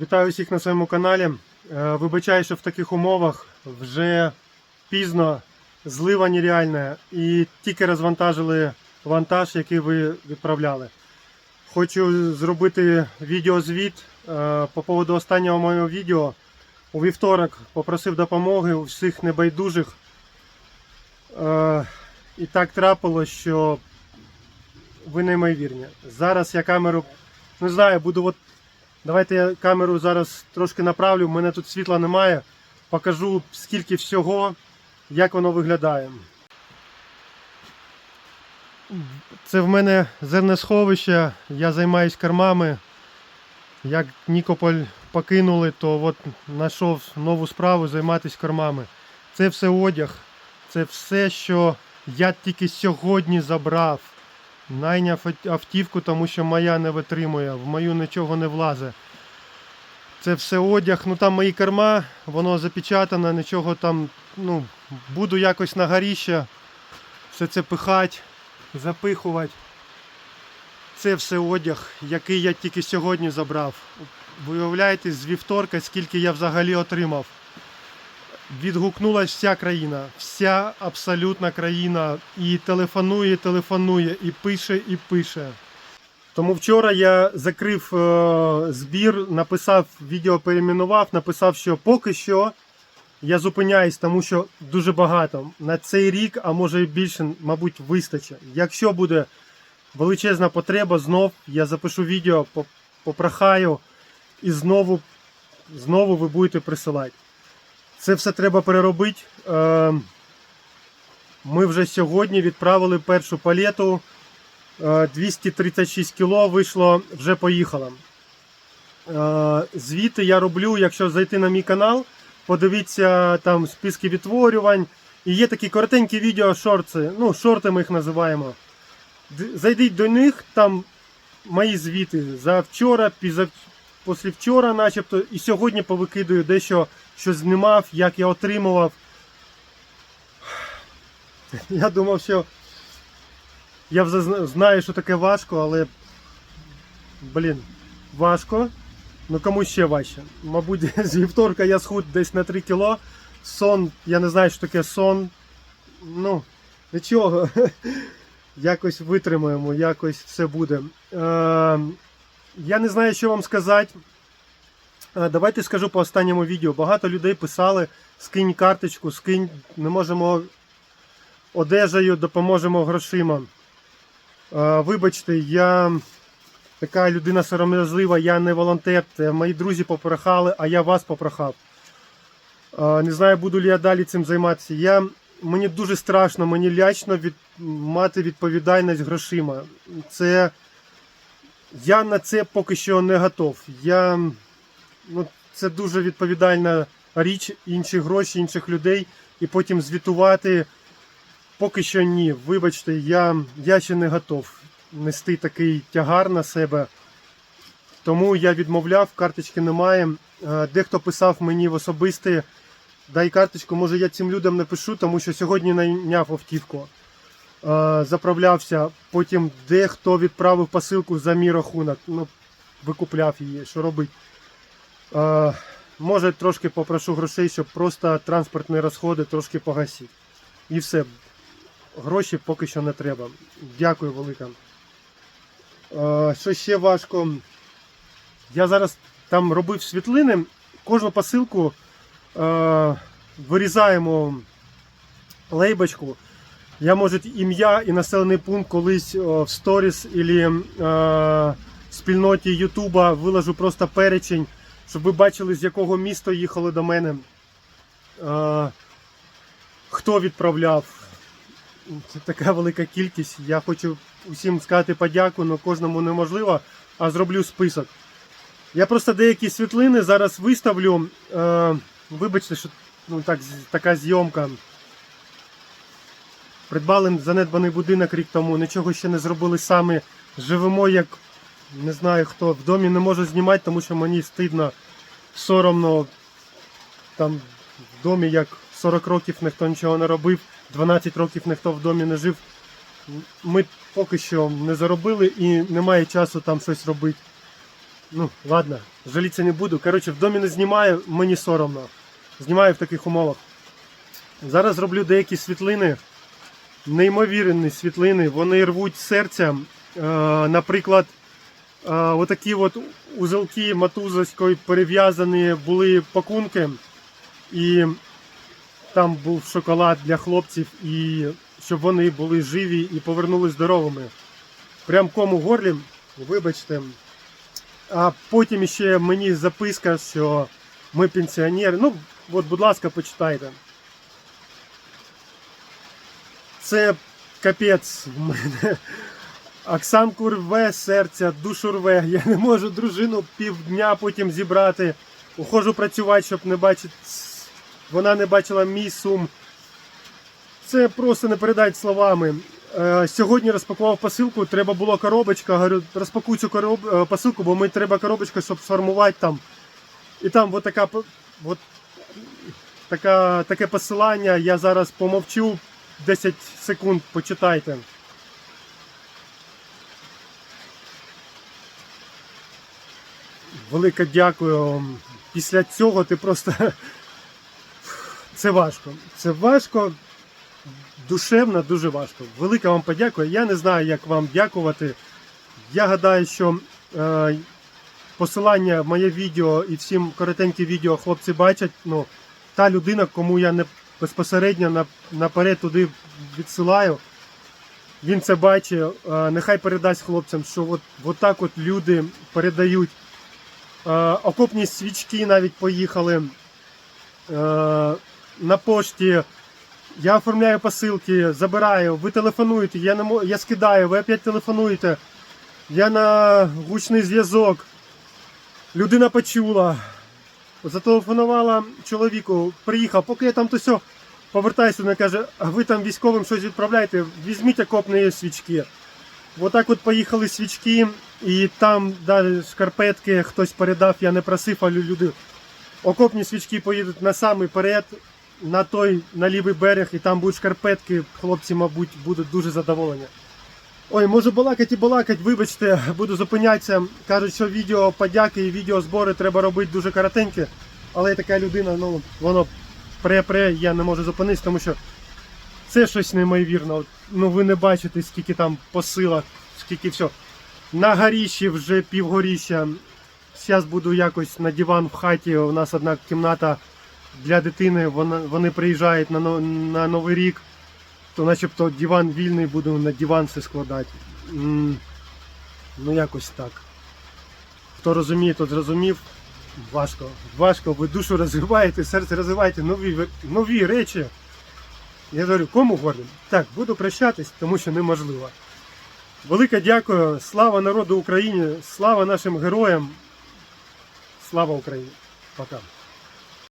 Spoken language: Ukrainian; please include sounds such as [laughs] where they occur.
Вітаю всіх на своєму каналі. Е, Вибачаю, що в таких умовах вже пізно, злива нереальна і тільки розвантажили вантаж, який ви відправляли. Хочу зробити відеозвіт е, по поводу останнього моєго відео. У вівторок попросив допомоги у всіх небайдужих. Е, І так трапилось, що ви неймовірні. Зараз я камеру, не знаю, буду от Давайте я камеру зараз трошки направлю. У мене тут світла немає. Покажу скільки всього, як воно виглядає. Це в мене зернесховище. Я займаюсь кормами. Як Нікополь покинули, то от знайшов нову справу займатися кормами. Це все одяг. Це все, що я тільки сьогодні забрав. Найняв автівку, тому що моя не витримує, в мою нічого не влазить. Це все одяг, ну там мої керма, воно запечатано, нічого там, ну, буду якось на горіще все це пихати, запихувати. Це все одяг, який я тільки сьогодні забрав. Виявляєте, з вівторка, скільки я взагалі отримав. Відгукнулася вся країна, вся абсолютна країна. І телефонує, телефонує, і пише, і пише. Тому вчора я закрив е, збір, написав, відео перейменував, написав, що поки що я зупиняюсь, тому що дуже багато. На цей рік, а може і більше, мабуть, вистачить. Якщо буде величезна потреба, знов я запишу відео, попрохаю і знову, знову ви будете присилати. Це все треба переробити. Е, Ми вже сьогодні відправили першу палету. Е, 236 кіло вийшло, вже поїхало. Е, Звіти я роблю, якщо зайти на мій канал, подивіться там списки відтворювань. І є такі коротенькі відео шорти, ну, шорти ми їх називаємо. Зайдіть до них, там мої звіти за вчора, пізав... послівчора, начебто, і сьогодні повикидаю дещо, що знімав, як я отримував. Я думав, що я вже знаю, що таке важко, але. Блін, важко. Ну кому ще важче. Мабуть, [laughs] з вівторка я схуд десь на 3 кіло. Сон, я не знаю, що таке сон. Ну, нічого. [laughs] Якось витримаємо, якось все буде. Е, я не знаю, що вам сказати. Е, Давайте скажу по останньому відео. Багато людей писали: скинь карточку, скинь, не можемо одежею, допоможемо грошима. Е, Вибачте, я така людина сором'язлива, я не волонтер. Мої друзі попрохали, а я вас попрохав. Е, Не знаю, буду ли я далі цим займатися. Я, мені дуже страшно, мені лячно від, мати відповідальність грошима. Це, я на це поки що не готов. Я, ну, це дуже відповідальна річ, інші гроші, інших людей, і потім звітувати. Поки що ні. Вибачте, я, я ще не готов нести такий тягар на себе. Тому я відмовляв, карточки немає. Е, Дехто писав мені в особисті, дай карточку, може я цим людям напишу, тому що сьогодні найняв автівку. Е, Заправлявся, потім дехто відправив посилку за мій рахунок. Ну, викупляв її, що робить. Може трошки попрошу грошей, щоб просто транспортні розходи трошки погасити. І все. Гроші поки що не треба. Дякую велике. Що ще важко? Я зараз там робив світлини. Кожну посилку е, вирізаємо лейбочку. Я може ім'я і населений пункт колись в сторіс або спільноті Ютуба виложу просто перечень, щоб ви бачили, з якого міста їхали до мене. Е, хто відправляв. Це така велика кількість. Я хочу усім сказати подяку, але кожному неможливо, а зроблю список. Я просто деякі світлини зараз виставлю. Е, вибачте, що ну, так, така зйомка. Придбали занедбаний будинок рік тому, нічого ще не зробили самі. Живемо як не знаю хто. В домі не можу знімати, тому що мені стидно, соромно. Там в домі як 40 років ніхто нічого не робив, 12 років ніхто в домі не жив. Ми поки що не заробили і немає часу там щось робити. Ну, ладно, жалітися не буду. Коротше, в домі не знімаю, мені соромно. Знімаю в таких умовах. Зараз зроблю деякі світлини, неймовірні світлини. Вони рвуть серця. Е, наприклад, отакі от узелки матузовської перев'язані були пакунки. І там був шоколад для хлопців, і щоб вони були живі і повернулись здоровими. Прям ком у горлі, вибачте. А потім ще мені записка, що ми пенсіонери. Ну, от, будь ласка, почитайте. Це капець в мене. Оксанку рве серця, душу рве. Я не можу дружину півдня потім зібрати. Ухожу працювати, щоб не бачити. Вона не бачила мій сум. Це просто не передати словами. Е, Сьогодні розпакував посилку, треба була коробочка. Говорю, розпакуй цю короб... е, посилку, бо мені треба коробочка, щоб сформувати там. І там от така, от, така, таке посилання. Я зараз помовчу 10 секунд, почитайте. Велике дякую. Після цього ти просто. [laughs] Це важко. Це важко душевно дуже важко. Велика вам подяка. Я не знаю, як вам дякувати. Я гадаю, що е, посилання в моє відео і всім коротенькі відео хлопці бачать. Ну, та людина, кому я не безпосередньо наперед туди відсилаю. Він це бачить. Е, нехай передасть хлопцям, що от, от так от люди передають. Е, окопні свічки навіть поїхали. Е, на пошті я оформляю посилки, забираю, ви телефонуєте, я, не мо- я скидаю, ви опять телефонуєте. Я на гучний зв'язок. Людина почула. Зателефонувала чоловіку, приїхав, поки я там то все повертаюся, вона каже, а ви там військовим щось відправляєте, візьміть окопні свічки. Отак от поїхали свічки, і там далі шкарпетки хтось передав, я не просив, але люди. Окопні свічки поїдуть на самий перед, на той на лівий берег, і там будуть шкарпетки. Хлопці, мабуть, будуть дуже задоволені. Ой, можу балакати і балакати, вибачте, буду зупинятися. Кажуть, що відео подяки і відео збори треба робити дуже коротенькі. Але я така людина, ну воно пре-пре, я не можу зупинитися, тому що це щось неймовірне. Ну ви не бачите, скільки там посилок, скільки все. На горіщі вже півгоріща. Зараз буду якось на диван в хаті. У нас одна кімната для дитини. Вони приїжджають на, Новий рік, то начебто диван вільний, буду на диван все складати. Ну якось так. Хто розуміє, тот зрозумів. Важко. Важко, ви душу розвиваєте, серце розвиваєте, нові, нові речі. Я говорю, кому горлі? Так, буду прощатись, тому що неможливо. Велике дякую. Слава народу України, слава нашим героям. Слава Україні. Пока.